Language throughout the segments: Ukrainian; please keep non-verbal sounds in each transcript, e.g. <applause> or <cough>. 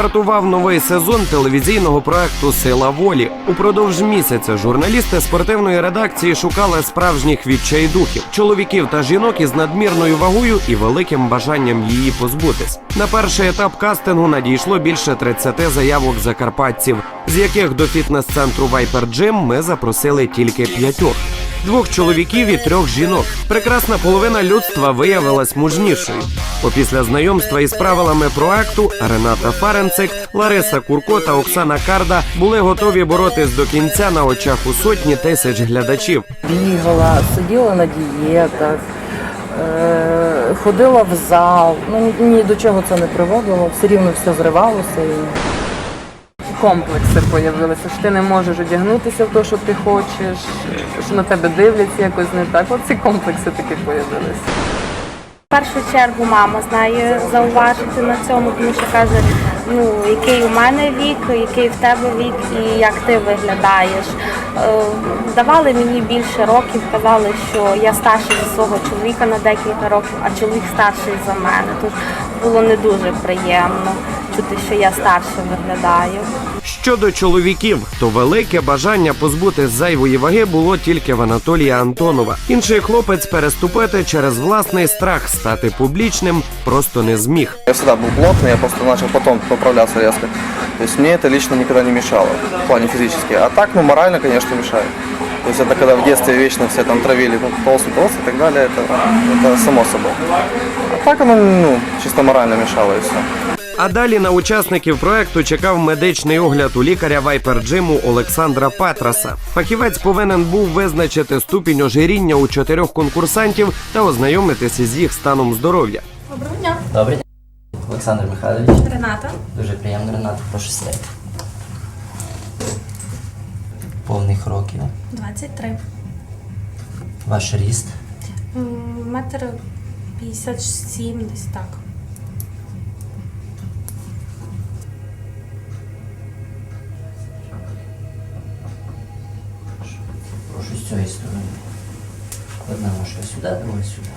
Стартував новий сезон телевізійного проекту Сила волі. Упродовж місяця журналісти спортивної редакції шукали справжніх відчайдухів, чоловіків та жінок із надмірною вагою і великим бажанням її позбутись. На перший етап кастингу надійшло більше 30 заявок закарпатців, з яких до фітнес-центру Viper Gym ми запросили тільки п'ятьох. Двох чоловіків і трьох жінок. Прекрасна половина людства виявилась мужнішою. Опісля знайомства із правилами проекту Рената Фаренцик, Лариса Курко та Оксана Карда були готові боротись до кінця на очах у сотні тисяч глядачів. бігала, сиділа на дієтах, е, ходила в зал. Ну ні- до чого це не приводило, все рівно все зривалося. Комплекси появилися, що ти не можеш одягнутися в те, що ти хочеш, що на тебе дивляться якось не так. От ці комплекси такі появилися. В першу чергу мама знає зауважити на цьому, тому що каже, ну який у мене вік, який в тебе вік і як ти виглядаєш. Е, Давали мені більше років, казали, що я старший за свого чоловіка на декілька років, а чоловік старший за мене. Тож було не дуже приємно чути, що я старше виглядаю. Щодо чоловіків, то велике бажання позбутись зайвої ваги було тільки в Анатолія Антонова. Інший хлопець переступити через власний страх стати публічним просто не зміг. Я всегда был плотный, я просто начал потом поправляться резко. То есть мне это лично никогда не мешало, в плане физически. А так, ну, морально, конечно, мешает. То есть это когда в детстве вечно все там травили, ну, толстый, толстый и так далее, это, это само собой. А так оно, ну, чисто морально мешало и все. А далі на учасників проекту чекав медичний огляд у лікаря Viper Gym Олександра Петраса. Фахівець повинен був визначити ступінь ожиріння у чотирьох конкурсантів та ознайомитися з їх станом здоров'я. Добрий день. Олександр Михайлович. Рената, Дуже приємно, Рената, прошу сідати. Повних років. 23. Ваш ріст. Метр 57 десь так. Цієї сторони. Одна ножка сюди, друга сюди.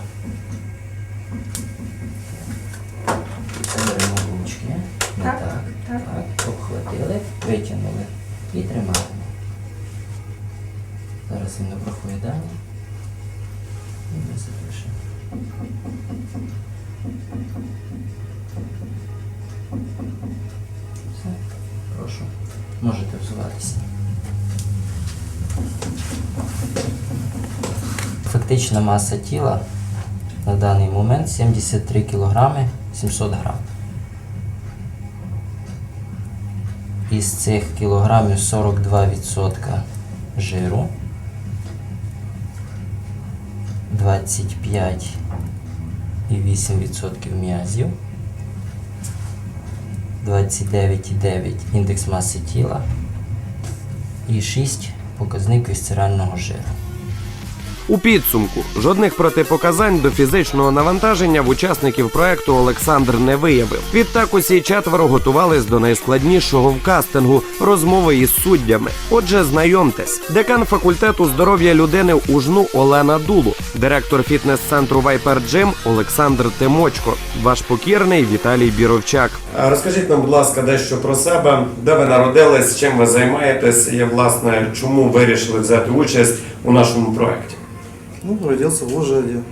Заберемо ручки. Не Так, так. так. Так. Обхватили, витягнули і тримаємо. Зараз він обрахує дані. І ми запишемо. Все. Прошу. Можете взуватися. Фактична маса тіла на даний момент 73 кг 700 грам. Із цих кілограмів 42% жиру, 25,8% м'язів, 29,9 індекс маси тіла і 6 показник вісцерального жиру. У підсумку жодних протипоказань до фізичного навантаження в учасників проекту Олександр не виявив. Відтак усі четверо готувались до найскладнішого в кастингу розмови із суддями. Отже, знайомтесь, декан факультету здоров'я людини УЖНУ Олена Дулу, директор фітнес-центру Viper Gym Олександр Тимочко, ваш покірний Віталій Біровчак. Розкажіть нам, будь ласка, дещо про себе, де ви народились, чим ви займаєтесь, і власне чому вирішили взяти участь у нашому проекті. Ну, родился в Ужгороде.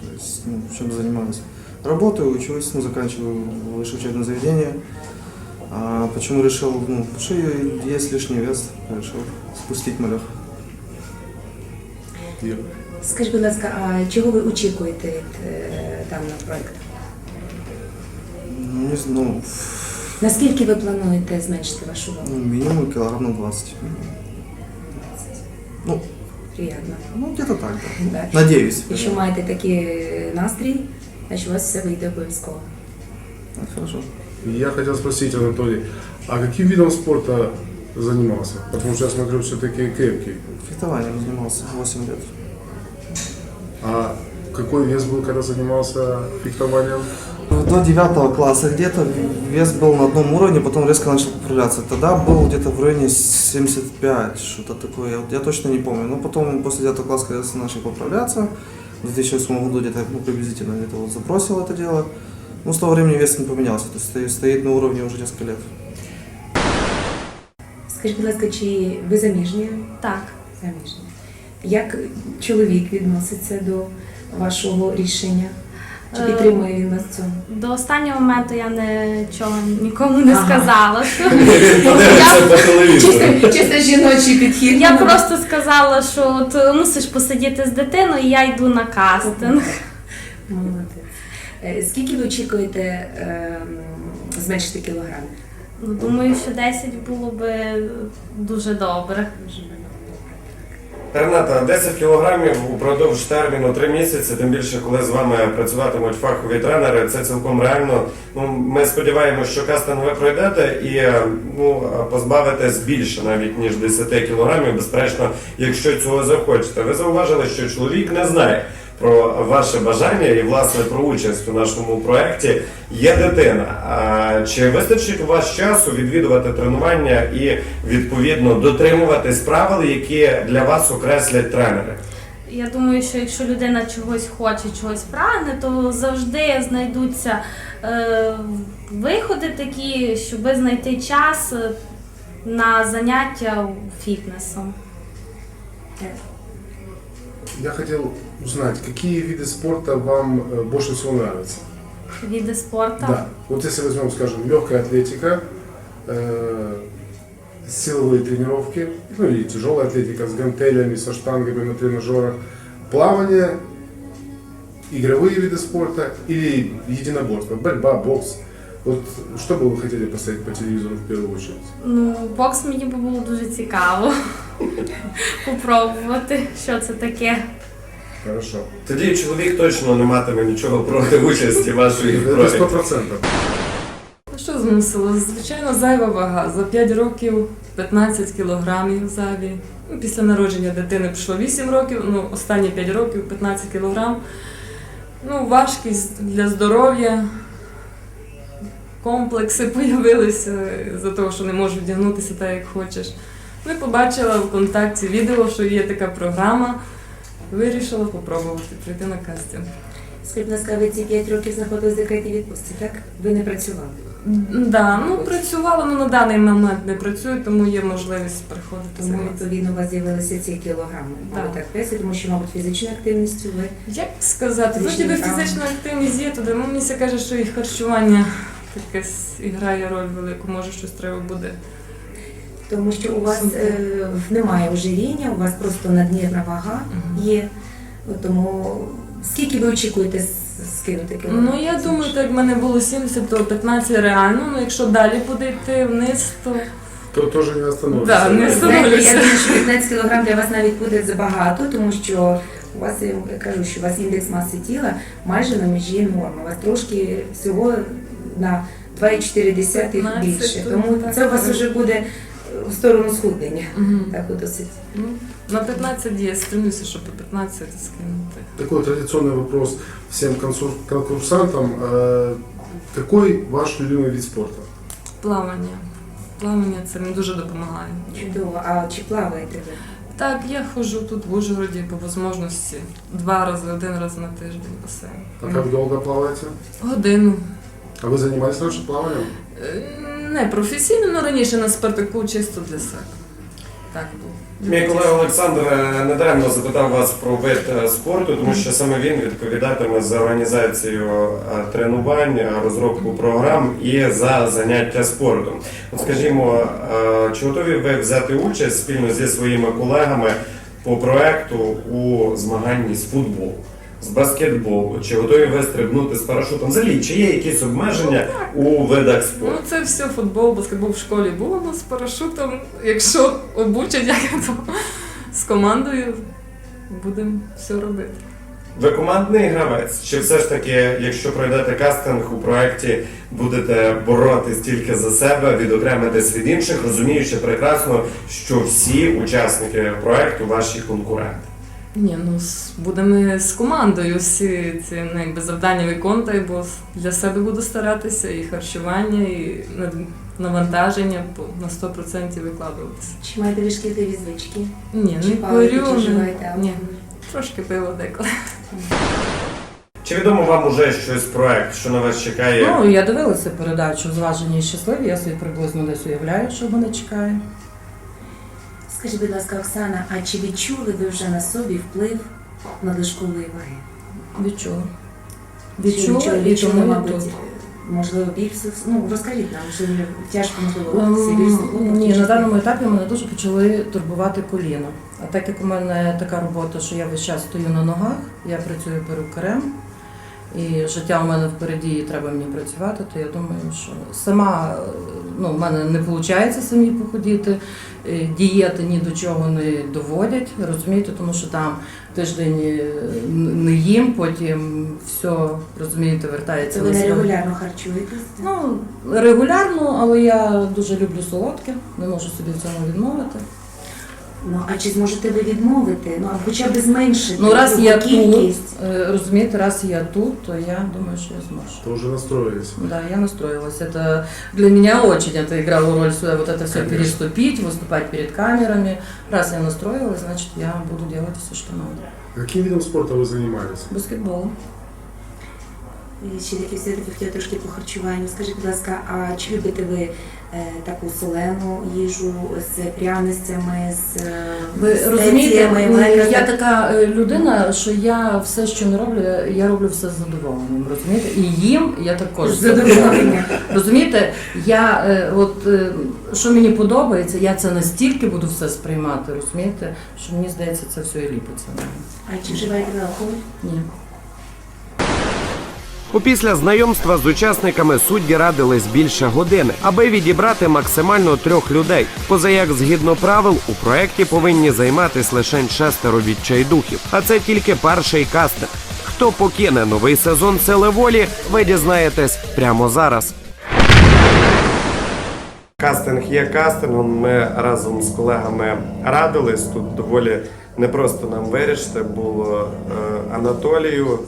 То есть, ну, чем занимаюсь? Работаю, учусь, ну, заканчиваю высшее учебное заведение. А почему решил, ну, потому что есть лишний вес, решил спустить малек. Скажіть, будь ласка, а чого ви очікуєте від е, даного проекту? Ну, не знаю, ну, Наскільки ви плануєте зменшити вашу вагу? ну, минимум килограмм на 20. Ну, Приємно. ну где-то так, да. Да. <laughs> Надеюсь. Якщо маєте такий настрій, значить у вас все вийде обов'язково. Это Хорошо. Я хотел спросить, Анатолий, а каким видом спорта занимался? Потому что я смотрю, все-таки крепкий. Фехтованием занимался 8 лет. А какой вес был, когда занимался фехтованием? До 9 класса где-то вес был на одном уровне, потом резко начал поправляться. Тогда был где-то в районе 75, что-то такое, я, я точно не помню. Но потом после 9 класса, когда начал поправляться, в 2008 году где-то ну, приблизительно где-то вот забросил это дело. Ну, с того времени вес не поменялся, то есть стоит, стоит на уровне уже несколько лет. Скажіть, будь ласка, чи ви заміжні? Так. Заміжні. Як чоловік відноситься до вашого рішення? Чи підтримує він вас в цьому? До останнього моменту я нічого нікому не Ага. сказала. <laughs> Чисто, жіночий підхід. я просто сказала, що от мусиш посидіти з дитиною, і я йду на кастинг. Молодець. Е, Скільки ви очікуєте ем, зменшити кілограм? Ну, думаю, що 10 було би дуже добре. Рената, 10 кілограмів упродовж терміну 3 місяці, тим більше, коли з вами працюватимуть фахові тренери, це цілком реально. Ну, ми сподіваємося, що кастинг ви пройдете і ну, позбавитесь більше навіть ніж 10 кілограмів, безперечно, якщо цього захочете. Ви зауважили, що чоловік не знає про ваше бажання і власне про участь у нашому проєкті. Є дитина. А чи вистачить у вас часу відвідувати тренування і відповідно дотримуватись правил, які для вас окреслять тренери? Я думаю, що якщо людина чогось хоче, чогось прагне, то завжди знайдуться е, виходи такі, щоб знайти час е, на заняття фітнесом. Я хотел узнать, какие виды спорта вам э, больше всего нравятся? Види спорту. Да. Вот если возьмем, скажем, легкая атлетика, э, силовые тренировки, ну или тяжелая атлетика с гантелями, со штангами на тренажерах, плавание, игровые виды спорта или единоборство, борьба, бокс. Вот что бы вы хотели посмотреть по телевизору в первую очередь? Ну, бокс мені би було дуже цікаво <laughs> попробувати, що це таке. Хорошо. Тоді чоловік точно не матиме нічого проти участі вашої в Это проєкті. сто процентов. Ну, Що змусило? Звичайно, зайва вага. За 5 років 15 кілограмів зайві. Ну, Після народження дитини пішло 8 років, ну останні 5 років 15 кілограм. Ну, важкість для здоров'я. Комплекси <laughs> з'явилися за того, що не можу вдягнутися так, як хочеш. Ну, і побачила в контакті відео, що є така програма. Вирішила спробувати прийти на кастинг. Скажіть, будь ласка, ви ці 5 років знаходились в декретній відпустці, так? Ви не працювали? Да, ну працювала, ну на даний момент не працюю, тому є можливість приходити Тому займатися. відповідно у вас з'явилися ці кілограми. Так. Так. так тому що, мабуть, фізичною активністю ви Як сказати, вроді би фізична активність є туди, ну мені все каже, що і харчування таке грає роль велику, може щось треба буде. Тому що у вас е, немає ожиріння, у вас просто надмірна вага є. Тому скільки ви очікуєте скинути кілограм? Ну я думаю, так як в мене було 70, то 15 реально. Ну якщо далі буде йти вниз, то То тоже не остановится. Да, не Знаєте, я думаю, що 15 кг для вас навіть буде забагато, тому що у вас я кажу, що у вас індекс маси тіла майже на межі норми. У вас трошки всього на 2,4 більше. то Тому так. це у вас вже буде в сторону схуднення. Мгм. Так от досить. ну, на 15 я стремлюся, щоб по 15 скинути. Такой традиционный вопрос всем консур- конкурсантам. Э, Какой ваш любимый вид спорта? Плавання. Плавання це мені дуже допомагає. Чудово. А чи плаваєте ви? Так, я ходжу тут в Ужгороді по можливості два рази, один раз на тиждень в басейн. А как долго плаваете? Годину. А вы занимались раньше плаванием? Е, Не професійно, але раніше на Спартаку чисто для себе. Так було. Мій колега Олександр е, недаремно запитав вас про вид е, спорту, тому що саме він відповідатиме за організацію тренувань, розробку програм і за заняття спортом. От скажімо, чи готові ви взяти участь спільно зі своїми колегами по проекту у змаганні з футболу? З баскетболу, чи готові ви стрибнути з парашутом? Взагалі, чи є якісь обмеження у видах Ну це все футбол, баскетбол в школі було ну, з парашутом. Якщо обучать, як <laughs> то з командою будемо все робити. Ви командний гравець? Чи все ж таки, якщо пройдете кастинг у проєкті, будете боротись тільки за себе, відокремитись від інших, розуміючи прекрасно, що всі учасники проєкту ваші конкуренти? Ні, ну будемо з командою всі ці ну, якби, завдання виконувати, бо для себе буду старатися і харчування, і навантаження на 100% викладуватися. Чи маєте ви шкідливі звички? Ні, Чи не курю, не- ні, трошки пиво деколи. Чи відомо вам уже щось проект, що на вас чекає? Ну, я дивилася передачу Зважені і щасливі, я собі приблизно десь уявляю, що мене чекає. Скажіть, будь ласка, Оксана, а чи відчули ви вже на собі вплив надлишкової ваги? Відчула. Чи Відчула, відчули, і тому мабуть, тут. можливо, біль сус- Ну, розкажіть нам, що тяжко, можливо, рухатися, біль в Ем, Ні, на даному етапі мене дуже почали турбувати коліна. А так як у мене така робота, що я весь час стою на ногах, я працюю перукарем, і життя у мене впереді, і треба мені працювати, то я думаю, що сама ну, в мене не виходить самі походіти, е, дієти ні до чого не доводять, розумієте, тому що там тиждень е, не їм, потім все, розумієте, вертається Це ви не регулярно харчуєтесь? Ну, регулярно, але я дуже люблю солодке, не можу собі в цьому відмовити. Ну, а чи зможете ви відмовити? Ну, а хоча б зменшити Ну, раз його я тут, кількість? е, розумієте, раз я тут, то я думаю, що я зможу. То уже настроились. Да, я настроилась. Это для меня очень это играло роль сюда вот это все Конечно. переступить, выступать перед камерами. Раз я настроилась, значит я буду делать все, что надо. Каким видом спорта вы занимались? Баскетбол. І Ще все хотіла трошки по харчуванню. Скажіть, будь ласка, а чи любите ви е, таку солену їжу з пряностями, з е, Ви розумієте, я така е, людина, що я все, що не роблю, я роблю все з задоволенням, розумієте? І їм я також з З задоволенням. Розумієте, я е, от е, що мені подобається, я це настільки буду все сприймати, розумієте, що мені здається, це все і ліпиться. на мене. А чи вживаєте ви алкоголь? Ні. Опісля знайомства з учасниками судді радились більше години, аби відібрати максимально трьох людей. Поза як згідно правил у проєкті повинні займатись лише шестеро відчайдухів. А це тільки перший кастинг. Хто покине новий сезон сили волі, ви дізнаєтесь прямо зараз. Кастинг є кастингом. Ми разом з колегами радились. Тут доволі непросто нам вирішити було е, Анатолію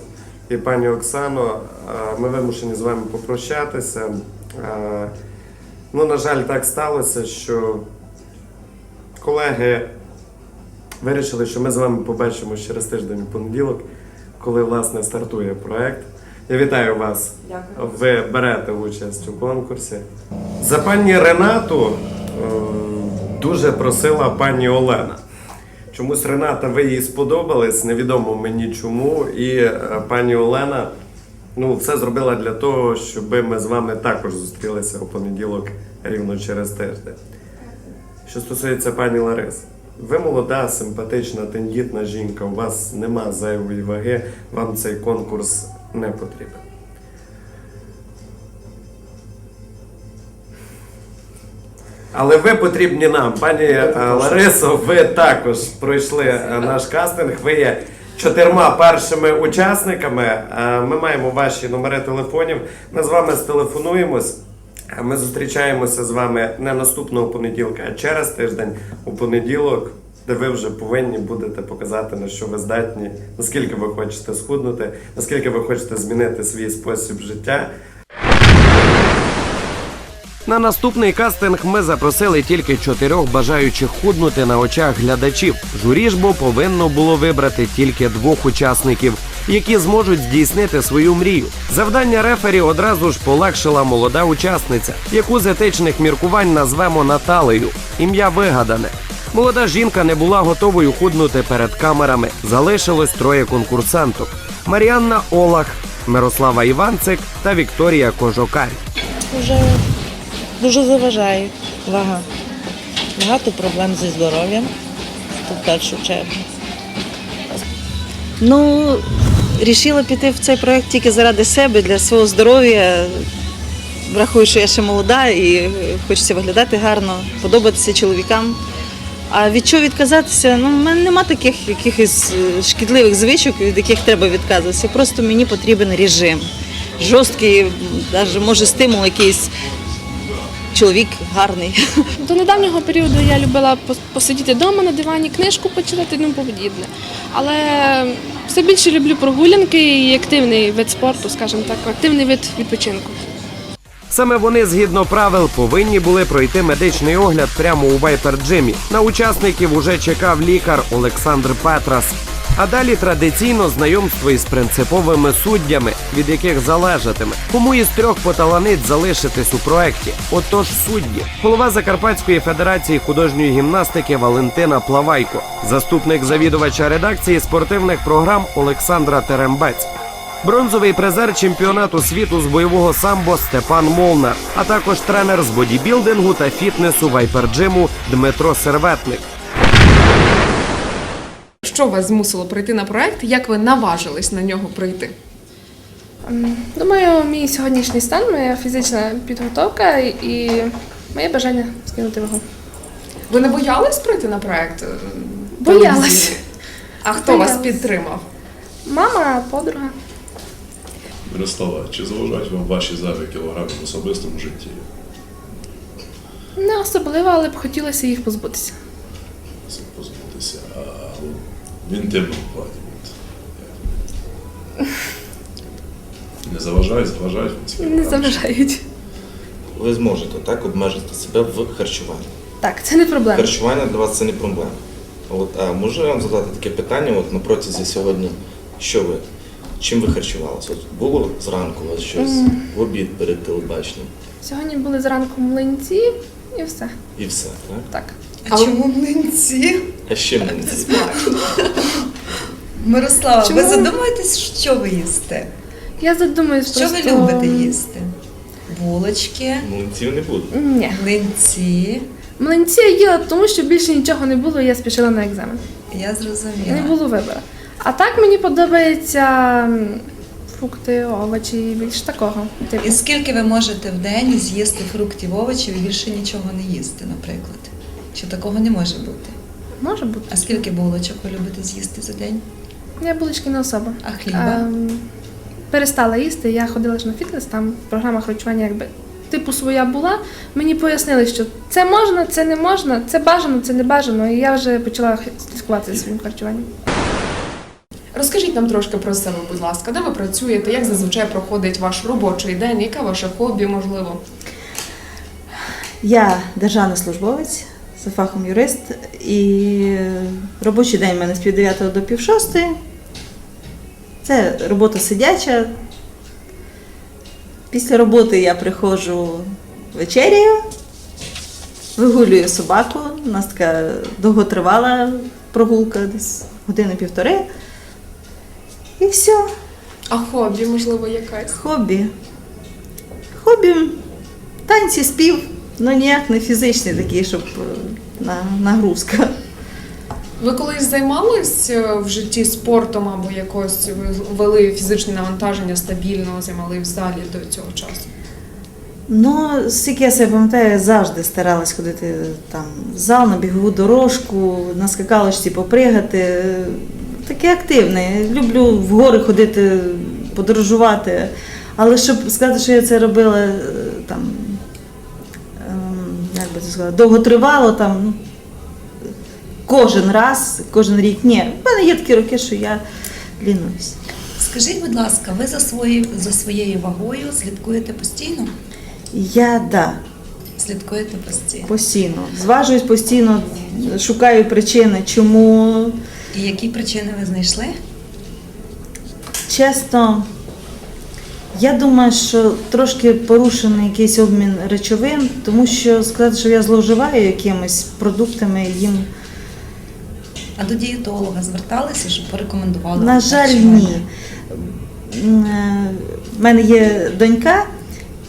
і пані Оксано. е, Ми вимушені з вами попрощатися. Е, Ну, на жаль, так сталося, що колеги вирішили, що ми з вами побачимо через тиждень у понеділок, коли власне стартує проект. Я вітаю вас. Дякую. Ви берете участь у конкурсі. За пані Ренату е, дуже просила пані Олена. Чомусь Рената, ви їй сподобались, невідомо мені чому. І е, пані Олена ну, все зробила для того, щоб ми з вами також зустрілися у понеділок рівно через тиждень. Що стосується пані Лариси, ви молода, симпатична, тендітна жінка, у вас нема зайвої ваги, вам цей конкурс не потрібен. Але ви потрібні нам, пані е, Ларисо. Ви також пройшли е, наш кастинг. Ви є чотирма першими учасниками. Е, Ми маємо ваші номери телефонів. Ми з вами стелефонуємось. Е, Ми зустрічаємося з вами не наступного понеділка, а через тиждень у понеділок, де ви вже повинні будете показати, на що ви здатні, наскільки ви хочете схуднути, наскільки ви хочете змінити свій спосіб життя. На наступний кастинг ми запросили тільки чотирьох бажаючих худнути на очах глядачів. Журі ж бо повинно було вибрати тільки двох учасників, які зможуть здійснити свою мрію. Завдання рефері одразу ж полегшила молода учасниця, яку з етичних міркувань назвемо Наталею. Ім'я вигадане. Молода жінка не була готовою худнути перед камерами. Залишилось троє конкурсанток: Маріанна Олах, Мирослава Іванцик та Вікторія Кожокарь. Дуже, дуже заважає вага. Багато проблем зі здоров'ям, в першу чергу. Ну, рішила піти в цей проєкт тільки заради себе, для свого здоров'я. Врахую, що я ще молода і хочеться виглядати гарно, подобатися чоловікам. А від чого відказатися? Ну, в мене нема таких якихось е, шкідливих звичок, від яких треба відказуватися. Просто мені потрібен режим. Жорсткий, навіть може стимул якийсь. Чоловік гарний. До недавнього періоду я любила посидіти вдома на дивані, книжку почитати тому подібне. Але все більше люблю прогулянки і активний вид спорту, скажімо так, активний вид відпочинку. Саме вони, згідно правил, повинні були пройти медичний огляд прямо у Вайпер Джимі. На учасників уже чекав лікар Олександр Петрас. А далі традиційно знайомство із принциповими суддями, від яких залежатиме, кому із трьох поталанить залишитись у проекті. Отож, судді, голова Закарпатської федерації художньої гімнастики Валентина Плавайко, заступник завідувача редакції спортивних програм Олександра Терембець. Бронзовий призер чемпіонату світу з бойового самбо Степан Молнар, а також тренер з бодібілдингу та фітнесу вайперджиму Дмитро Серветник. Що вас змусило прийти на проект? Як ви наважились на нього прийти? Ем, Думаю, мій сьогоднішній стан, моя фізична підготовка і моє бажання скинути вагу. Ви не боялись прийти на проект? е, Боялась. А хто вас підтримав? Мама, подруга. Мирослава, чи заважають вам ваші зайві кілограми в особистому житті? Не особливо, але б хотілося їх позбутися. В інтимному плані. Не заважають, заважають Не заважають. Ви зможете так обмежити себе в харчуванні. Так, це не проблема. Харчування для вас це не проблема. От, а можу я вам задати таке питання от на протязі сьогодні, що ви? Чим ви харчувалися? От було зранку у вас щось в обід перед телебаченням Сьогодні були зранку млинці і все. і все, так? Так. А чому млинці? А ще мені <laughs> Мирослава, Чому? ви задумуєтесь, що ви їсте? Я задумуюсь Що просто... ви любите їсти? Булочки, млинців не буде. Ні. млинці. Млинці я їла, тому що більше нічого не було, і я спішила на екзамен. Я Не зрозуміла. було вибору. А так мені подобається м, фрукти, овочі, більш такого. Типу. І скільки ви можете в день з'їсти фруктів, овочів і більше нічого не їсти, наприклад? Чи такого не може бути? Може бути. А скільки булочок ви любите з'їсти за день? Я булочки не особа. А хліба? Ем, перестала їсти, я ходила ж на фітнес, там програма харчування якби типу своя була. Мені пояснили, що це можна, це не можна, це бажано, це не бажано. І я вже почала слідкувати за своїм харчуванням. Розкажіть нам трошки про себе, будь ласка, де ви працюєте, як зазвичай проходить ваш робочий день, яке ваше хобі, можливо? Я державний службовець за фахом юрист, і робочий день у мене з пів дев'ятого до пів шостої. Це робота сидяча. Після роботи я приходжу вечеряю, вигулюю собаку. У нас така довготривала прогулка, десь години-півтори. І все. А хобі, можливо, якесь? Хобі. Хобі танці, спів, ну ніяк не фізичний такий, щоб е, на, нагрузка. Ви колись займались е, в житті спортом або якось вели фізичні навантаження стабільно, займали в залі до цього часу? Ну, скільки я себе пам'ятаю, я завжди старалась ходити там в зал, на бігову дорожку, на скакалочці попригати. Таке активне. Люблю в гори ходити, подорожувати. Але щоб сказати, що я це робила е, там, би це сказати, довготривало, там, ну, кожен раз, кожен рік. Ні, в мене є такі роки, що я лінуюсь. Скажіть, будь ласка, ви за, свої, за своєю вагою слідкуєте постійно? Я да, Слідкуєте постійно. постійно. Зважуюсь постійно, шукаю причини, чому. І які причини ви знайшли? Чесно, я думаю, що трошки порушений якийсь обмін речовин, тому що сказати, що я зловживаю якимись продуктами їм. А до дієтолога зверталися, щоб порекомендували? На жаль, ні. М, е, мене є донька,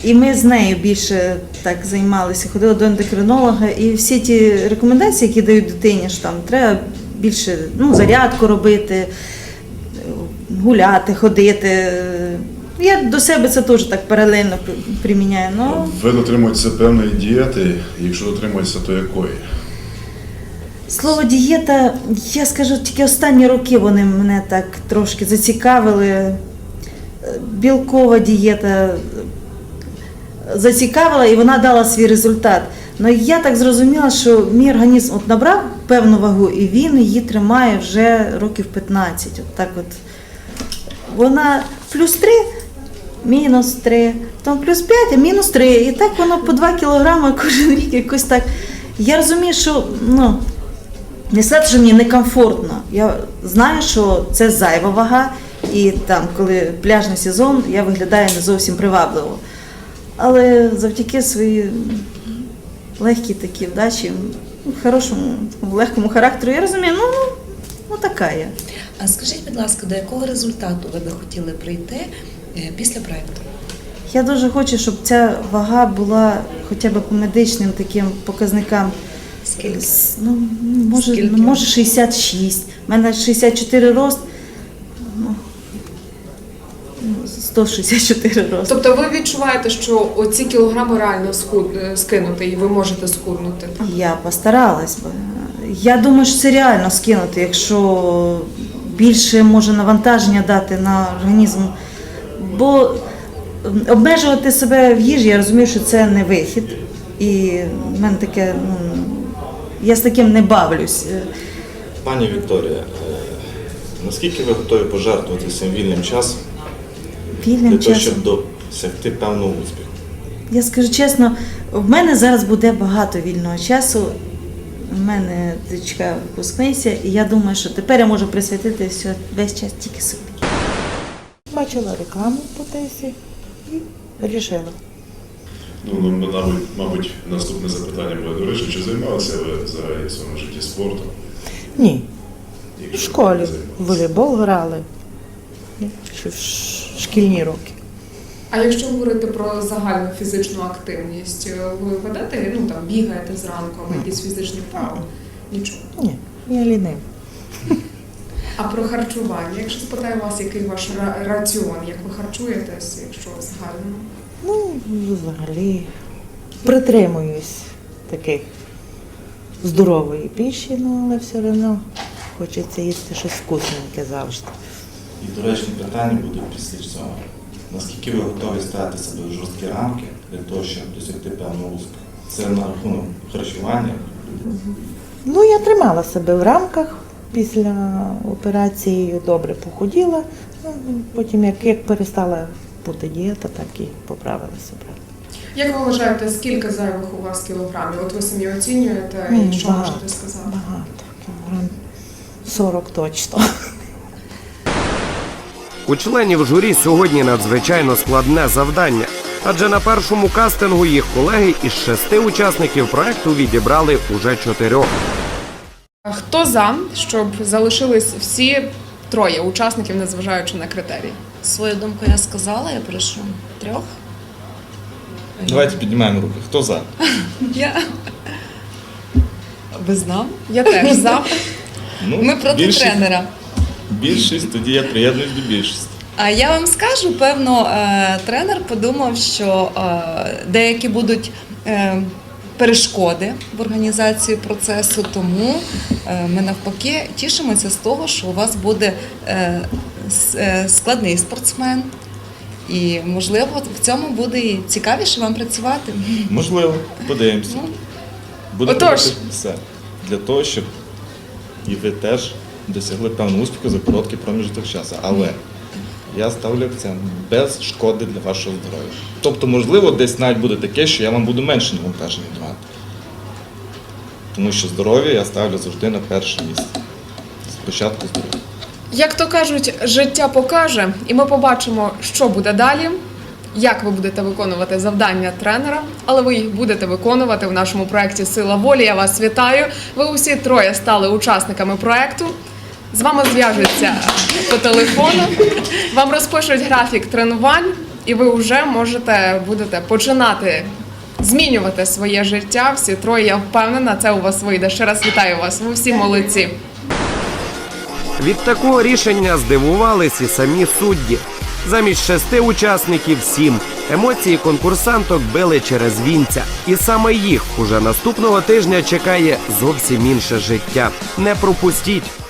і ми з нею більше так займалися, ходили до ендокринолога, і всі ті рекомендації, які дають дитині, що там треба більше ну, зарядку робити, гуляти, ходити. Я до себе це теж так паралельно приміняю. Ну, Ви дотримуєтеся певної дієти, якщо дотримуєтеся, то якої? Слово дієта, я скажу, тільки останні роки вони мене так трошки зацікавили. Е, Білкова дієта зацікавила і вона дала свій результат. Ну я так зрозуміла, що мій організм от набрав певну вагу, і він її тримає вже років 15. От так от. Вона плюс 3, мінус 3, там плюс 5, а мінус 3. І так воно по 2 кілограми кожен рік якось так. Я розумію, що ну, не сказати, що мені некомфортно. Я знаю, що це зайва вага, і там, коли пляжний сезон, я виглядаю не зовсім привабливо. Але завдяки своїй легкій такій вдачі, ну, хорошому, легкому характеру, я розумію, ну, ну, ну така я. А скажіть, будь ласка, до якого результату ви би хотіли прийти після проекту? Я дуже хочу, щоб ця вага була хоча б по медичним таким показникам. Скільки? Ну, може, Скільки? ну, може 66. У мене 64 рост. Ну, ну, 164 рост. Тобто ви відчуваєте, що оці кілограми реально схуд... е, скинути і ви можете схуднути? Я постаралась би. Я думаю, що це реально скинути, якщо більше може навантаження дати на організм. Бо обмежувати себе в їжі, я розумію, що це не вихід. І в мене таке, ну, я з таким не бавлюсь. Пані Вікторія, е, наскільки ви готові пожертвувати своїм вільним часом для Вільним того, часом. щоб досягти певного успіху? Я скажу чесно, в мене зараз буде багато вільного часу. У мене дочка випускниця, і я думаю, що тепер я можу присвятити все, весь час тільки собі. Бачила рекламу по тесі і вирішила. Ну, ну, мабуть, мабуть, наступне запитання буде до речі, чи займалися ви взагалі в своєму житті спортом? Ні. В Якщо школі в волейбол грали. Ще в шкільні роки. А якщо говорити про загальну фізичну активність, е, ви ведете, ну там бігаєте зранку якісь фізичні вправи? Нічого. Ні, я лінив. <laughs> А про харчування, якщо спитаю вас, який ваш раціон, як ви харчуєтесь, якщо загально? Ну, взагалі притримуюсь таких здорової піші, ну але все одно хочеться їсти щось вкусненьке завжди. І доречне питання буде після цього. Наскільки ви готові ставити себе в жорсткі рамки для того, щоб досягти певного успіху? Це на рахунок харчування. Ну, я тримала себе в рамках. Після операції добре похуділа. Ну, потім, як, як перестала бути дієта, так і поправила себе. Як ви вважаєте, скільки зайвих у вас кілограмів? От ви самі оцінюєте і що багато, можете сказати? Багато. Кілограм 40 точно. У членів журі сьогодні надзвичайно складне завдання. Адже на першому кастингу їх колеги із шести учасників проекту відібрали уже чотирьох. Хто за, щоб залишились всі троє учасників, незважаючи на критерії? Свою думку я сказала, я прошу трьох. Давайте піднімаємо руки. Хто за? <laughs> Я. Ви знав? Я теж за. Ну, Ми проти більшість- тренера. Більшість, тоді я приєднуюсь до більшості. А я вам скажу, певно, е, тренер подумав, що е, деякі будуть е, перешкоди в організації процесу, тому е, ми навпаки тішимося з того, що у вас буде е, е, складний спортсмен. І можливо в цьому буде і цікавіше вам працювати. Можливо, подивимося. Ну, Буде Отож. все для того, щоб і ви теж досягли певного успіху за короткий проміжок часу. Але я ставлю акцент без шкоди для вашого здоров'я. Тобто, можливо, десь навіть буде таке, що я вам буду менше навантаження давати. Тому що здоров'я я ставлю завжди на перше місце. Спочатку здоров'я. Як то кажуть, життя покаже, і ми побачимо, що буде далі, як ви будете виконувати завдання тренера, але ви їх будете виконувати в нашому проєкті Сила волі. Я вас вітаю. Ви усі троє стали учасниками проєкту. З вами зв'яжуться по телефону, вам розпишуть графік тренувань, і ви вже можете будете починати змінювати своє життя. Всі троє, я впевнена, це у вас вийде. Ще раз вітаю вас. Ви всі молодці. Від такого рішення здивувались і самі судді. Замість шести учасників сім. Емоції конкурсанток били через вінця. І саме їх уже наступного тижня чекає зовсім інше життя. Не пропустіть!